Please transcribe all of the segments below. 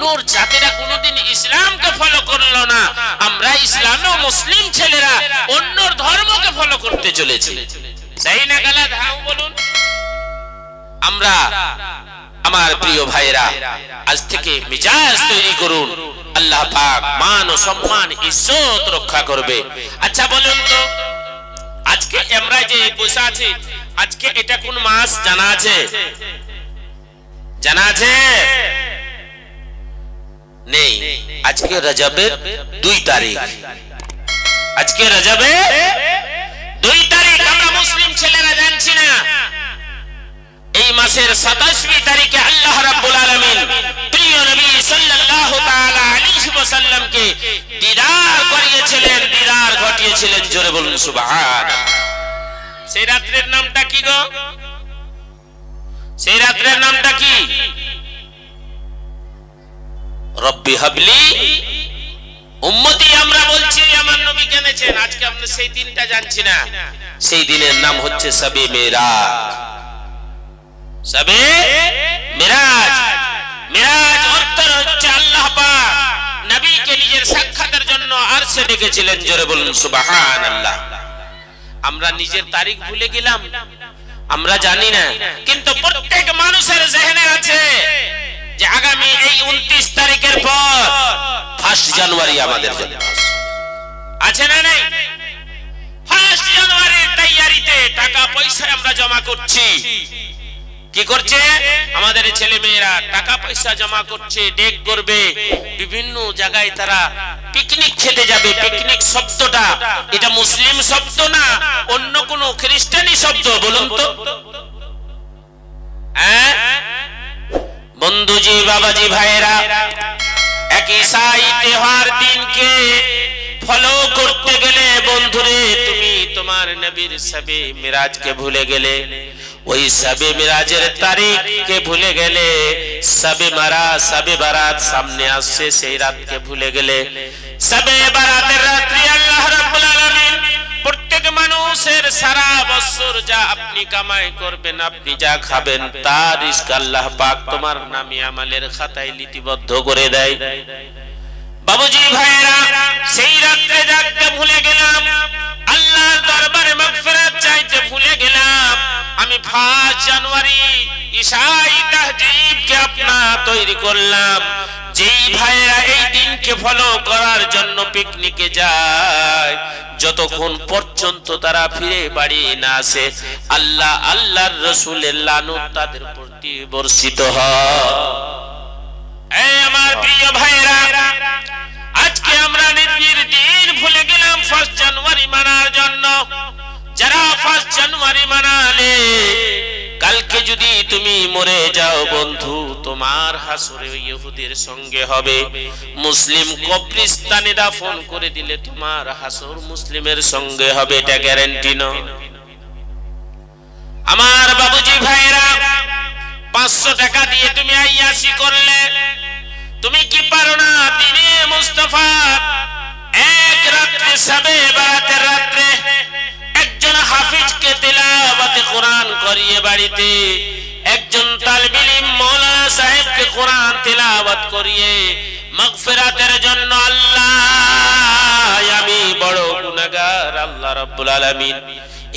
অন্য জাতিরা কোনোদিন ইসলামকে ফলো করল না। আমরা ইসলাম ও মুসলিম ছেলেরা অন্য ধর্মকে ফলো করতে চলেছি। সেই না গালাত? হ্যাঁ বলুন। আমরা আমার প্রিয় ভাইরা আজ থেকে মিজাজ তৈরি করুন। আল্লাহ পাক মান ও সম্মান, ইজ্জত রক্ষা করবে। আচ্ছা বলুন তো, আজকে আমরা যে বসে আছি, আজকে এটা কোন মাস জানা আছে? জানা আছে? নেই। আজকে রজবের দুই তারিখ। আজকে রজবে দুই তারিখ। আমরা মুসলিম ছেলেরা জানছি না। এই মাসের 27 তারিখে আল্লাহ রাব্বুল আলামিন প্রিয় নবী সাল্লাল্লাহু তাআলা আলাইহি ওয়াসাল্লামকে দিদার করিয়েছিলেন, দিদার ঘটিয়েছিলেন। জোরে বলুন সুবহান সেই রাত্রের নামটা কি গো? সেই রাত্রের নামটা কি? রব্বি হাবলি। উম্মতি, আমরা বলছি, আমার নবী কেনেছেন আজকে আমরা সেই দিনটা জানছি না। সেই দিনের নাম হচ্ছে সবে মেরাজ। সবে মিরাজ। মিরাজ অর্থ হচ্ছে আল্লাহ পাক নবীকে নিজের সাক্ষাতের জন্য আরশে ডেকেছিলেন, জোরে বলুন, সুবহানাল্লাহ। আমরা নিজের তারিখ ভুলে গেলাম। আমরা জানি না, কিন্তু প্রত্যেক মানুষের জেহেনে আছে। আগামী এই 29 তারিখের পর ফার্স্ট জানুয়ারি আমাদের জন্য আছে। না নাই? ফার্স্ট জানুয়ারির তৈয়ারিতে টাকা পয়সা আমরা জমা করছি। কি করছে? আমাদের ছেলে মেয়েরা টাকা পয়সা জমা করছে, ডেক করবে। বিভিন্ন জায়গায় তারা পিকনিক খেতে যাবে। পিকনিক শব্দটা, এটা মুসলিম শব্দ না, অন্য কোন খ্রিস্টানি শব্দ, বলুন তো। হ্যাঁ? বন্ধুজি, বাবাজি ভাইরা এক ঈসাই তেহার দিনকে ফলো করতে গেলে বন্ধুরে, তুমি তোমার নবীর সবে মিরাজকে ভুলে গেলে, ওই সবে মিরাজের তারিখকে ভুলে গেলে, সবে মারা, সবে বারাত সামনে আসছে, সেই রাতকে ভুলে গেলে, সবে বারাতের রাত্রি আল্লাহ রাব্বুল আলামিন প্রত্যেক মানুষের সারা বছর যা আপনি কামাই করবেন, আপনি যা খাবেন, তার রিস্ক আল্লাহ পাক তোমার নামে আমালের খাতায় লিপিবদ্ধ করে দেয়। বাবুজি ভাইরা সেই রাত্রে জাগতে ভুলে গেলাম, আল্লাহর দরবারে মাগফিরাত চাইতে ভুলে গেলাম, আমি 5 জানুয়ারি ঈশাই তাহজিবকে আপনা তৈরি করলাম। যেই ভাইরা এই দিনকে ফলো করার জন্য পিকনিকে যায়। যতক্ষণ পর্যন্ত তারা ফিরে বাড়ি না আসে, আল্লাহ আল্লাহর রসুলের লানত তাদের প্রতি বর্ষিত হয়। আমার প্রিয় ভাইরা, আজকে আমরা নিজের দিন ভুলে গেলাম ফার্স্ট জানুয়ারি মানার জন্য। যারা ফার্স্ট জানুয়ারি মানালে, কালকে যদি তুমি মরে যাও বন্ধু, তোমার হাসরে ইহুদের সঙ্গে হবে। মুসলিম কবরিস্তানে দাফন করে দিলে তোমার হাসর মুসলিমের সঙ্গে হবে, এটা গ্যারান্টি নয়। আমার বাবুজি ভাইরা পাঁচশো টাকা দিয়ে তুমি আইয়াসি করলে, তুমি কি পারো না দিনে মুস্তফা? এক রাত্রে সবে বারাতের রাত্রে একজন হাফিজকে তেলাওয়াতে কোরআন করিয়ে বাড়িতে, একজন তালবিল ইলম মাওলানা সাহেবকে কোরআন তেলাওয়াত করিয়ে, মাগফিরাতের জন্য আল্লাহ, আমি বড় গুনাহগার, আল্লাহ রাব্বুল আলামিন।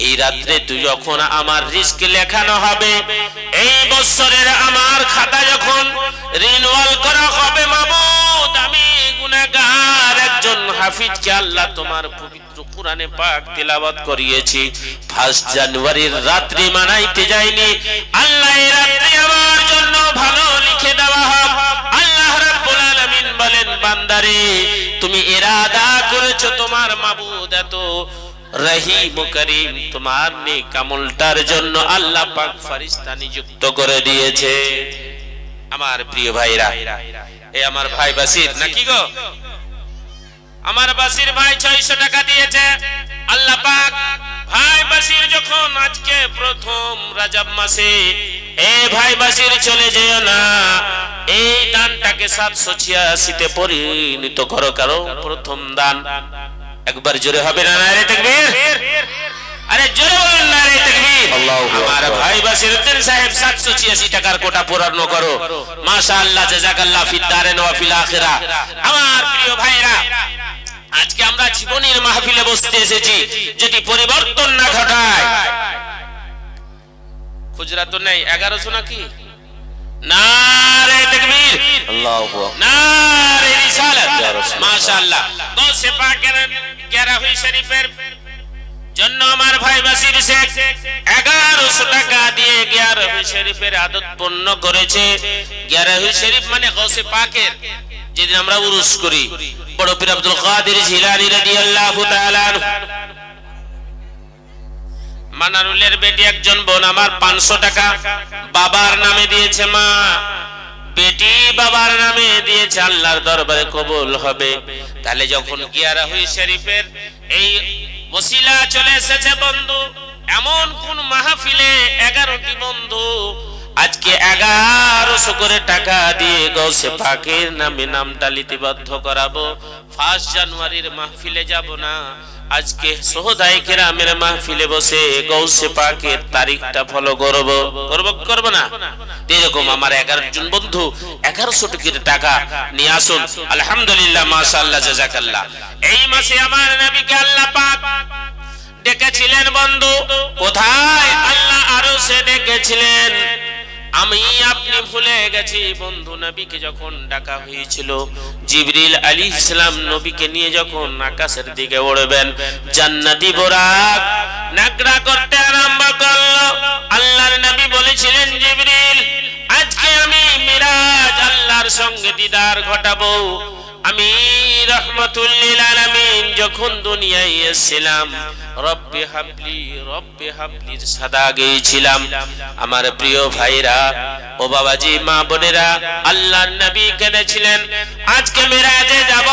এই রাত্রে তুই যখন আমার রিস্ক লেখানো হবে, এই বছরের আমার খাতা যখন রিনওয়াল করা হবে মাবুদ আমি গুনাহগার একজন হাফিজকে আল্লাহ তোমার পবিত্র কোরআনে পাক তেলাওয়াত করিয়েছি। ফার্স্ট জানুয়ারির রাত্রি মানাইতে যাইনি। আল্লাহ এই রাত্রি আমার জন্য ভালো লিখে দেওয়া হোক। আল্লাহ রাব্বুল আলামিন বলেন, বান্দারে, তুমি ইরাদা করেছ তোমার মাবুদ এত। রহিম করিম তোমার নেক আমলটার জন্য আল্লাহ পাক ফেরেশতা নিযুক্ত করে দিয়েছে। আমার প্রিয় ভাইরা, এ আমার ভাই বাসির, নাকি গো? আমার বাসির ভাই 600 টাকা দিয়েছে। আল্লাহ পাক ভাই বাসির যখন আজকে প্রথম রাজব মাসে এ ভাই বাসির চলে যেও না এই দানটাকে 786 তে পরিণত করো কারও প্রথম দান একবার জোরে হবে না না রে তাকবীর? আরে জোরে বলুন না রে তাকবীর। আমার ভাই বাসিরউদ্দিন সাহেব 786 টাকার কোটা পূরণ করো। মাশাআল্লাহ জাযাকাল্লাহ ফিদ দারিন ওয়া ফিল আখিরা। আমার প্রিয় ভাইরা আজকে আমরা জীবনের মাহফিলে বসতে এসেছি যদি পরিবর্তন না ঘটায়। খুচরা তো নেই এগারোশো নাকি? জন্য আমার ভাই বাসির শেখ এগারোশো টাকা দিয়ে গিয়ারহুই শরীফের আদত পূর্ণ করেছে। গিয়ারহুই শরীফ মানে গৌসে পাকের যেদিন আমরা উরুস করি। বড় পীর আব্দুল কাদের জিলানী রাদিয়াল্লাহু তাআলা মানারুলের বেটি একজন বোন, আমার পাঁচশো টাকা। বাবার নামে দিয়েছে মা। বেটি বাবার নামে দিয়েছে, আল্লাহর দরবারে কবুল হবে। তাহলে যখন গিয়ারা হুই শরীফের এই ওসিলা চলে এসেছে বন্ধু, এমন কোন মাহফিলে এগারোটি বন্ধু আজকে এগারোশো করে টাকা দিয়ে গৌসে পাকের নামে নামটা লিপিবদ্ধ করাবো। ফার্স্ট জানুয়ারির মাহফিলে যাব না। আজকে সোহদাই কেরামের মাহফিলে বসে গৌসে পাকের তারিখটা ফলো করব। করব করব না? এরকম আমার এগারো জন বন্ধু এগারোশো টিকির টাকা নিয়ে আসুন। আলহামদুলিল্লাহ, মাশাআল্লাহ, জাজাকাল্লাহ। এই মাসে আমার নবীকে আল্লাহ পাক ডেকেছিলেন বন্ধু। কোথায়? আল্লাহ আরও সে ডেকেছিলেন। আমি আপনি ভুলে গেছি। বন্ধু নবীকে যখন ডাকা হয়েছিল, জিবরিল আলী ইসলাম নবীকে নিয়ে যখন আকাশের দিকে উড়বেন জান্নাতি বোরাক নাকড়া করতে আরম্ভ করল। আল্লাহর নবী বলেছিলেন, জিবরিল, আজকে আমি মিরাজ আল্লাহর সঙ্গে দিদার ঘটাবো। আমি রহমতুল্লিল আলামিন যখন দুনিয়ায় এসেছিলাম, রব্বে হাবলি, রব্বে হাবলির সাদা গেয়েছিলাম। আমার প্রিয় ভাইরা, ও বাবাজি, মা বোনেরা, আল্লাহর নবী কেঁদেছিলেন। আজকে মিরাজে যাব।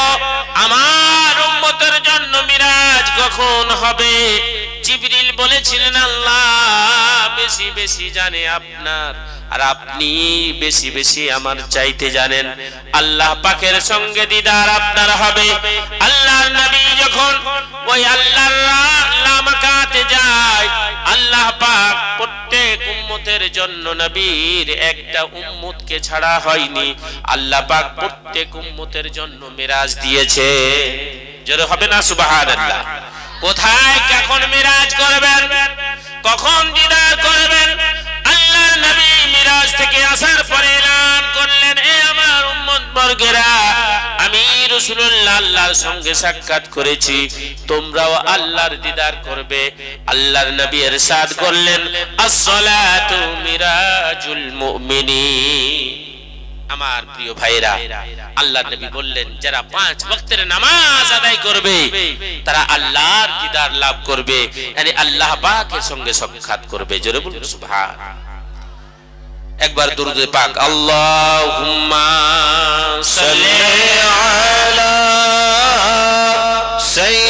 আমার উম্মতের জন্য মিরাজ কখন হবে? জিবরিল বলেছিলেন, আল্লাহ, বেশি বেশি জানে আপনার। আর আপনি বেশি বেশি আমার চাইতে জানেন। আল্লাহ পাকের সঙ্গে দিদার আপনার হবে। আল্লাহর নবী যখন ওই আল্লাহর লামাকাতে যায়, আল্লাহ পাক প্রত্যেক উম্মতের জন্য নবীর একটা উম্মতকে ছাড়া হয়নি। আল্লাহ পাক প্রত্যেক উম্মতের জন্য মিরাজ দিয়েছে। জোরে হবে না, সুবহানাল্লাহ? কোথায়, কখন মিরাজ করবেন? কখন দিদার করবেন? আল্লাহর নবী মিরাজ থেকে আসার পরে এলান করলেন, এ আমার উম্মত বর্গেরা, আমি রাসূলুল্লাহ আল্লাহর সঙ্গে সাক্ষাৎ করেছি। তোমরাও আল্লাহর দিদার করবে। আল্লাহর নবী ইরশাদ করলেন as-salatu মিরাজুল মুমিনিন। আমার প্রিয় ভাইরা আল্লাহ নবী বললেন, যারা পাঁচ বক্তের নামাজ আদায় করবে, তারা আল্লাহর দিদার লাভ করবে মানে আল্লাহ পাকের সঙ্গে সাক্ষাৎ করবে। জোরে বলুন, সুবহান। একবার দুরুদে পাক, আল্লাহুম্মা সাল্লি আলা সাইয়্যিদ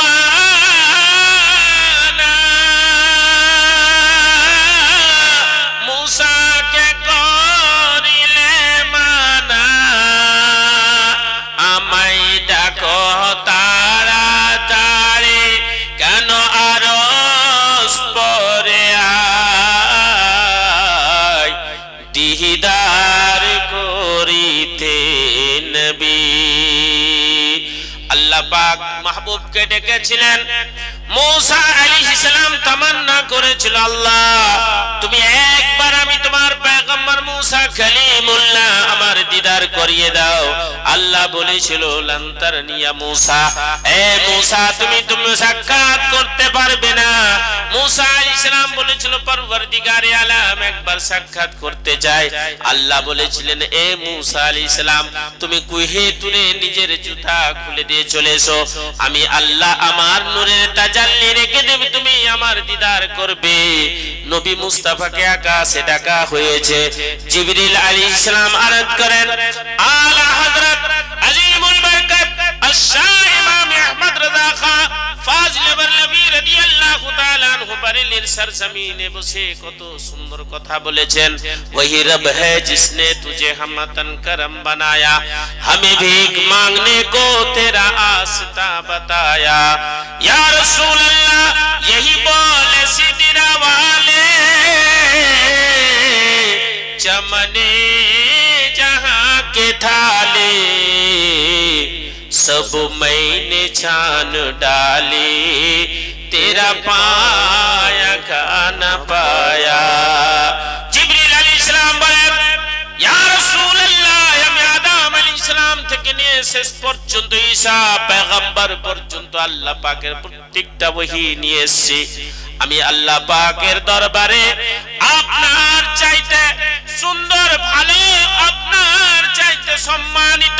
মাহবুবকে ডেকেছিলেন। মৌসা আলী ইসলাম তামান্না করেছিল আল্লাহ তুমি একবার আমি তোমার পয়গম্বর মূসা কালিমুল্লাহ আমার দিদার করিয়ে দাও। আল্লাহ বলেছিল লান্তার নিয়া মূসা। এ মূসা, তুমি তুমি সাক্ষাৎ করতে পারবে না। মূসা আলাইহিস সালাম বলেছিল পরওয়ারদিগারে আলাম একবার সাক্ষাৎ করতে চাই আল্লাহ বলেছিলেন, এ মূসা আলাইহিস সালাম, তুমি কুহে তুলে নিজের জুতা খুলে দিয়ে চলে এসো। আমি আল্লাহ আমার নূরের তাজাল্লি রেখে দেব, তুমি আমার দিদার করবে। নবী মুস্তাফাকে আকাশে ডাকা হয়েছে। জিবরিল আলী ইসলাম আরাদ করেন আলা হযরত আজিমুল বরকত আশ-শাহ ইমাম আহমদ রাজা খান ফাজিল বরলভী রাদিয়াল্লাহু তাআলা আনহু বারেলির সরজমিনে বসে কত সুন্দর কথা বলেছেন वही रब है जिसने तुझे हमतन करम बनाया हमें भीख मांगने को तेरा आस्था बताया या रसूल अल्लाह यही बोले सिदरा वाले चमने जहां के थाले सब मैंने छान डाली तेरा पाया खाना पाया শেষ পর্যন্ত ঈসা পয়গম্বর পর্যন্ত আল্লাহ পাকের প্রত্যেকটা ওহী নিয়ে এসেছি। আমি আল্লাহ পাকের দরবারে আপনার চাইতে সুন্দর, ভালো, আপনার চাইতে সম্মানিত,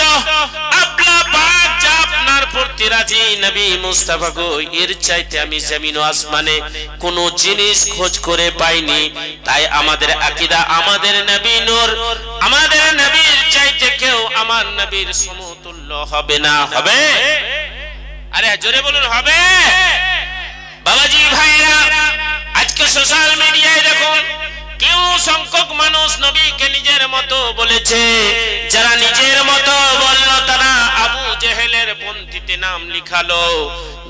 আল্লাহ পাক যা আপনার প্রতি রাজি নবী মুস্তাফা গো, এর চাইতে আমি জমিন ও আসমানে কোন জিনিস খোঁজ করে পাইনি। তাই আমাদের আকীদা আমাদের নবী আমাদের নবীর চাইতে কেউ আমার নবীর হবে না, হবে। আরে জোরে বলুন, হবে। বাবাজি ভাইরা আজকে সোশ্যাল মিডিয়ায় দেখুন, কেউ সংখ্যক মানুষ নবীকে নিজের মতো বলেছে। যারা নিজের মতো বলল, তারা আবু জেহেলের পন্থীতে নাম লিখালো।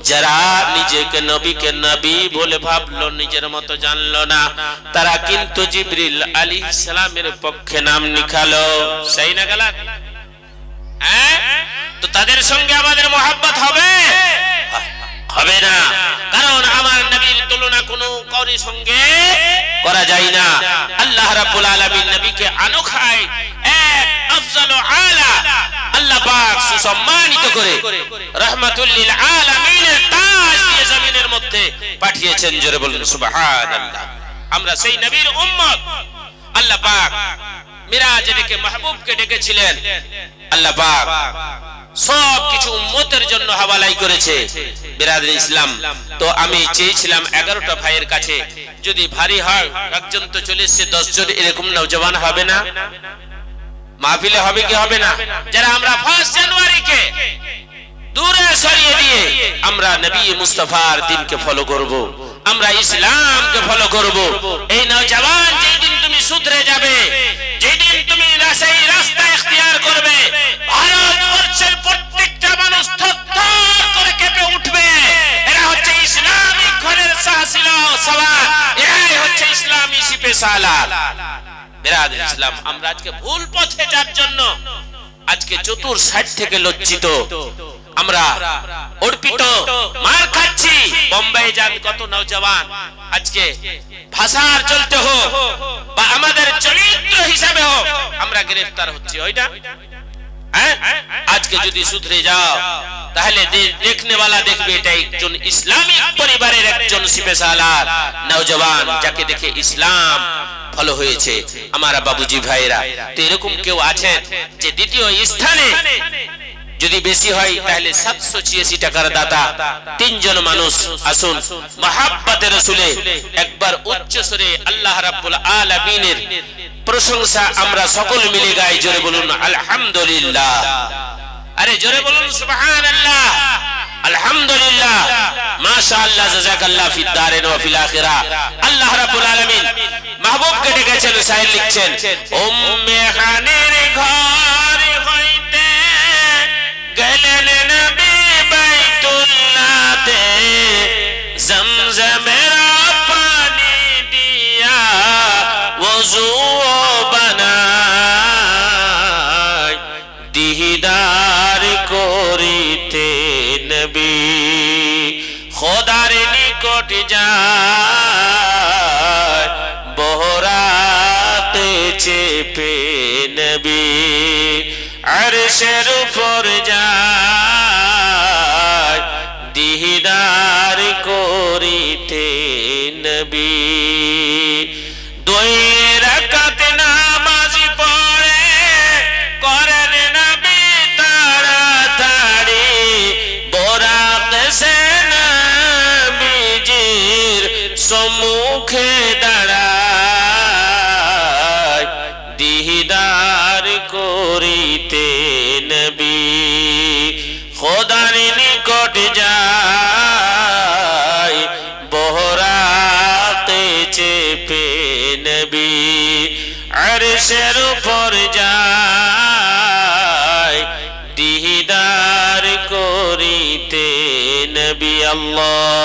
যারা নিজেকে নবীকে নবী বলে ভাবলো, নিজের মতো জানলো না, তারা কিন্তু জিবরিল আলী ইসলামের পক্ষে নাম লিখালো। সেই না গেলাত? হ্যাঁ? তো তাদের সঙ্গে আমাদের মোহাব্বত হবে? হবে না। কারণ আমার নবীর তুলনা কোনো কারোর সঙ্গে করা যায় না। আল্লাহ রাব্বুল আলামিন নবীকে আনোখায় এক আফজাল আলা আল্লাহ পাক সুসম্মানিত করে রাহমাতুল লিল আলামিনের তাজ দিয়ে জমিনের মধ্যে পাঠিয়েছেন। জোরে বলুন, সুবহানাল্লাহ। আমরা সেই নবীর উম্মত। আল্লাহ পাক মিরাজ ডেকে মাহবুবকে ডেকেছিলেন। আল্লাহ পাক সব কিছু উম্মতের জন্য হাওয়ালাই করেছে। বিরাদ ইসলাম, তো আমি চেয়েছিলাম এগারোটা ভাইয়ের কাছে, যদি ভারী হয়, একজন তো চলে এসছে দশ জন এরকম নৌজওয়ান হবে না? মাহফিলে হবে কি হবে না? যারা আমরা ফার্স্ট জানুয়ারিকে দূরে সরিয়ে দিয়ে আমরা নবী মুস্তাফার দিনকে ফলো করব, আমরা ইসলামকে ফলো করব। এই নওজওয়ান যেদিন তুমি সুধরে যাবে কেঁপে উঠবে। এরা হচ্ছে ইসলামিক ঘরের সাহসিল হচ্ছে ইসলামী ইসলাম, আমরা আজকে ভুল পথে যার জন্য আজকে চতুর সাইড থেকে লজ্জিত। আমরা অর্পিত মার খাচ্ছি। বোম্বাই যান, কত নওজওয়ান আজকে ভাষার চলতে হোক বা আমাদের চরিত্র হিসাবে হোক, আমরা গ্রেফতার হচ্ছি ওইটা হ্যাঁ? আজকে যদি সুধরে যাও, তাহলে দেখনে वाला দেখবে এটা একজন ইসলামিক পরিবারের একজন সিপেশালার নওজওয়ান যাকে দেখে ইসলাম ফলো হয়েছে। আমার বাবুজি ভাইরা তো এরকম কেউ আছেন যে দ্বিতীয় স্থানে যদি বেশি হয়, তাহলে সাতশো ছিয়াশি টাকার দাতা। তিনজন মানুষ আসুন। মহাব্বাতে রসুলে একবার উচ্চ স্বরে আল্লাহ রাব্বুল আলামিনের প্রশংসা আমরা সকল মিলে গাই, জোরে বলুন, আলহামদুলিল্লাহ। আরে, জোরে বলুন, সুবহানাল্লাহ। আলহামদুলিল্লাহ। মাশাআল্লাহ, জাযাকাল্লাহ ফিদ দারিন ওয়া ফিল আখিরা। আল্লাহ রাব্বুল আলামিন মাহবুব কে ডেকেছেন শায়ের লিখছেন, উম্মে হানির ঘর চেপে নবী আরশের উপর যায় দিদার করিতে নবী নবী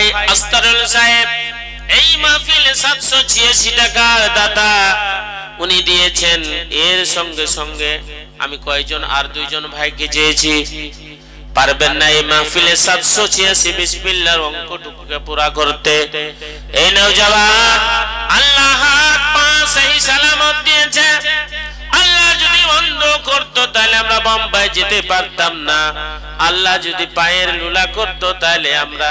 ভাই আস্তারুল সাহেব, এই মাহফিল 786 টাকার দাতা। উনি দিয়েছেন, এর সঙ্গে সঙ্গে আমি কয়জন আর দুইজন ভাইকে চেয়েছি। পারবেন না এই মাহফিলে 786 বিসমিল্লাহর অঙ্কটুকুকে পুরা করতে। এই নওজওয়ান আল্লাহ হাত পা সালামত দিয়েছে। যদি বন্ধ করতো, তাহলে আমরা বোম্বাই যেতে পারতাম না। আল্লাহ যদি পায়ের লুলা করতো, তাহলে আমরা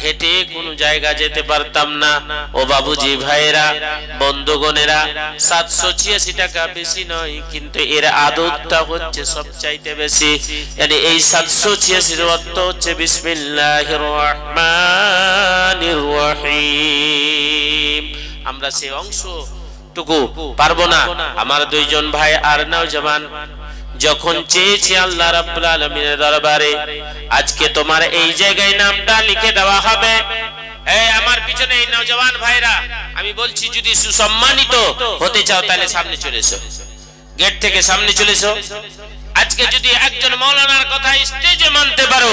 হেঁটে কোনো জায়গা যেতে পারতাম না। ও বাবুজি ভাইরা বন্ধুগণেরা, সাতশো ছিয়াশি টাকা বেশি নয়, কিন্তু এর আদতটা হচ্ছে সব চাইতে বেশি। মানে এই সাতশো ছিয়াশির অর্থ হচ্ছে বিসমিল্লাহির রহমানির আমরা সেই অংশ টুকু পারব না। আমার দুইজন ভাই আর নাও জমান যখন চেয়েছি আল্লাহ রাব্বুল আলামিনের দরবারে, আজকে তোমার এই জায়গায় নামটা লিখে দেওয়া হবে। আমার পিছনে এই ভাইরা, আমি বলছি যদি সুসম্মানিত হতে চাও তাহলে সামনে চলে এসো। গেট থেকে সামনে আজকে যদি একজন মৌলানার কথা স্টেজে মানতে পারো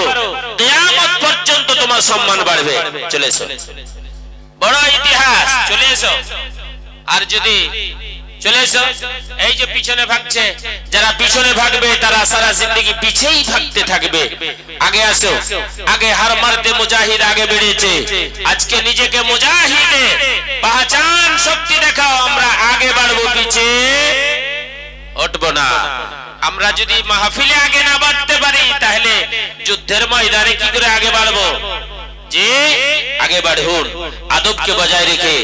পর্যন্ত তোমার সম্মান বাড়বে। চলে এসো। বড় ইতিহাস, চলে এসো। আর যদি চলে এসো, এই যে পিছনে ভাগছে, যারা পিছনে ভাগবে, তারা সারা জিন্দগি পিছেই ভাগতে থাকবে। আগে আসো, আগে হার মারতে মুজাহিদ আগে বেড়েছে। আজকে নিজেকে মুজাহিদে পাহচান শক্তি দেখাও, আমরা আগে বাড়বো পিছে। উঠবো না। আমরা যদি মাহফিলে আগে না বাড়তে পারি, তাহলে যুদ্ধের ময়দানে কি করে আগে বাড়বো? যে আগে বাড়ুন আদবকে বজায় রেখে,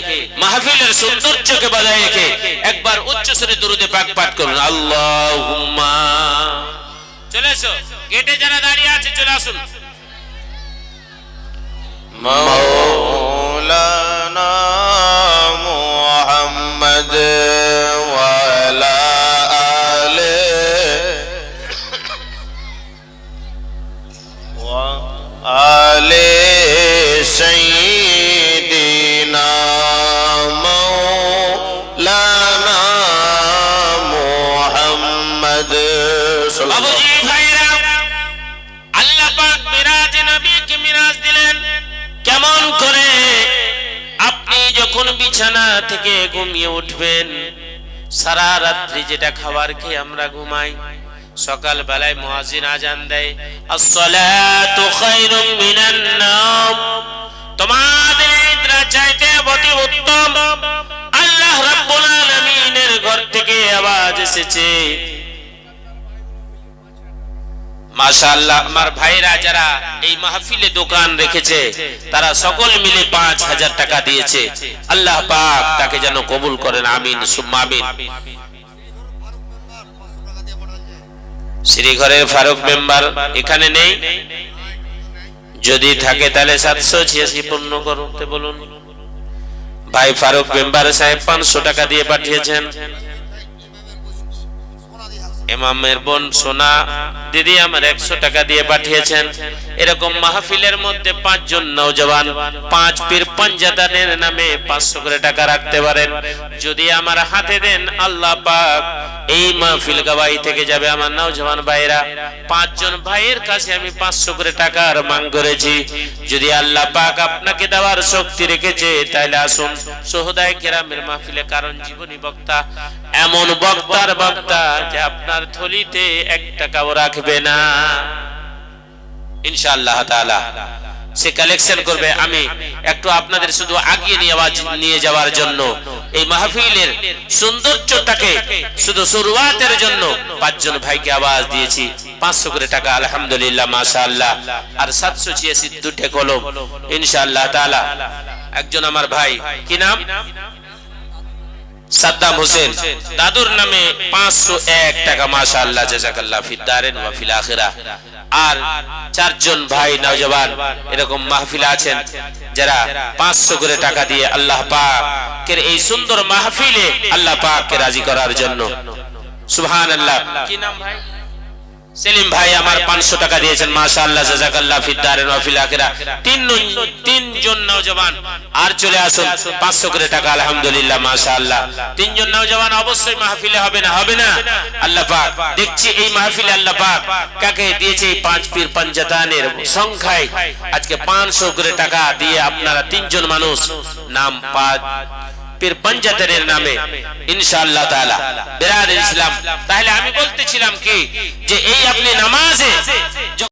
মাহফিলের সৌন্দর্যকে বজায় রেখে একবার উচ্চ স্বরে দুরুদে পাক পাঠ করুন। আল্লাহুম্মা। চলে এসো। গেটে যারা দাঁড়িয়ে আছে, চলে আসুন। মাওলানা মুহাম্মদ محمد আল্লাহ পাক মিরাজ নবীকে মিরাজ দিলেন। কেমন করে? আপনি যখন বিছানা থেকে ঘুমিয়ে উঠবেন সারা রাত্রি যেটা খাবার খেয়ে আমরা ঘুমাই সকাল বেলায় আজান দেয় তোমাদের চাইতে অতি উত্তম। আল্লাহ ঘর থেকে আওয়াজ এসেছে মাশাআল্লাহ, আমার ভাইরা যারা এই মাহফিলে দোকান রেখেছে, তারা সকল মিলে পাঁচ হাজার টাকা দিয়েছে। আল্লাহ পাক তাকে যেন কবুল করেন, আমিন, সুম্মা আমিন। শ্রীঘরের ফারুক মেম্বার এখানে নেই? যদি থাকে তাহলে সাতশো ছিয়াশি পূর্ণ করতে বলুন। ভাই ফারুক মেম্বার সাহেব পাঁচশো টাকা দিয়ে পাঠিয়েছেন। ইমামের বোন সোনা, দিদি আমার একশো টাকা দিয়ে পাঠিয়েছেন। এরকম মাহফিলের মধ্যে পাঁচজন নৌজওয়ান পাঁচ পীর পাঞ্জাদানের নামে পাঁচশো করে টাকা রাখতে পারেন। যদি আমার হাতে দেন, আল্লাহ পাক এই মাহফিল গাবাই থেকে যাবে আমার নৌজওয়ান ভাইরা পাঁচজন ভাইয়ের কাছে আমি পাঁচশো করে টাকার মান করেছি। যদি আল্লাহ পাক আপনাকে দেওয়ার শক্তি রেখেছে তাহলে আসুন। সোহদায় কেরামের মাহফিলে কারণ জীবনী বক্তা এমন বক্তার বক্তা যে আপনার থলিতে এক টাকাও রাখবে না। ইনশাআল্লাহ তাআলা সে কালেকশন করবে। আমি একটু আপনাদের শুধু আগিয়ে নিয়ে আওয়াজ- নিয়ে যাওয়ার জন্য, এই মাহফিলের সৌন্দর্যটাকে শুধু শুরুয়াতের জন্য পাঁচজন ভাইকে আওয়াজ দিয়েছি। পাঁচশো করে টাকা, আলহামদুলিল্লাহ, মাশাআল্লাহ। আর সাতশো ছিয়াশি দুটে কলম, ইনশাআল্লাহ তাআলা। একজন আমার ভাই, কি নাম? সাদ্দাম হোসেন, দাদুর নামে পাঁচশো এক টাকা মাসা আল্লাহ জাজাকাল্লাহ ফিদ্দারেন ওয়া আর চারজন ভাই নজবান এরকম মাহফিল আছেন, যারা পাঁচশো করে টাকা দিয়ে আল্লাহ পাকের এই সুন্দর মাহফিলে আল্লাহ পাককে রাজি করার জন্য। সুহান আল্লাহ কি নাম ভাই? সেলিম ভাই আমার পাঁচশো টাকা দিয়েছেন আল্লাহ ফিল তিন তিনজন আর চলে আসুন, পাঁচশো করে টাকা, আলহামদুলিল্লাহ আল্লাহ তিনজন অবশ্যই মাহফিলে হবে না হবে না? আল্লাহ পাক, দেখছি এই মাহফিলে আল্লাহ পাক কাকে দিয়েছে এই পাঁচ পীর পাঞ্জাতানের সংখ্যায়। আজকে পাঁচশো করে টাকা দিয়ে আপনারা তিনজন মানুষ নাম পাঁচ পীর পঞ্জাতের নামে, ইনশাআল্লাহ তাআলা। বিরাদ ইসলাম। তাহলে আমি বলতেছিলাম কি, যে এই আপনি নামাজে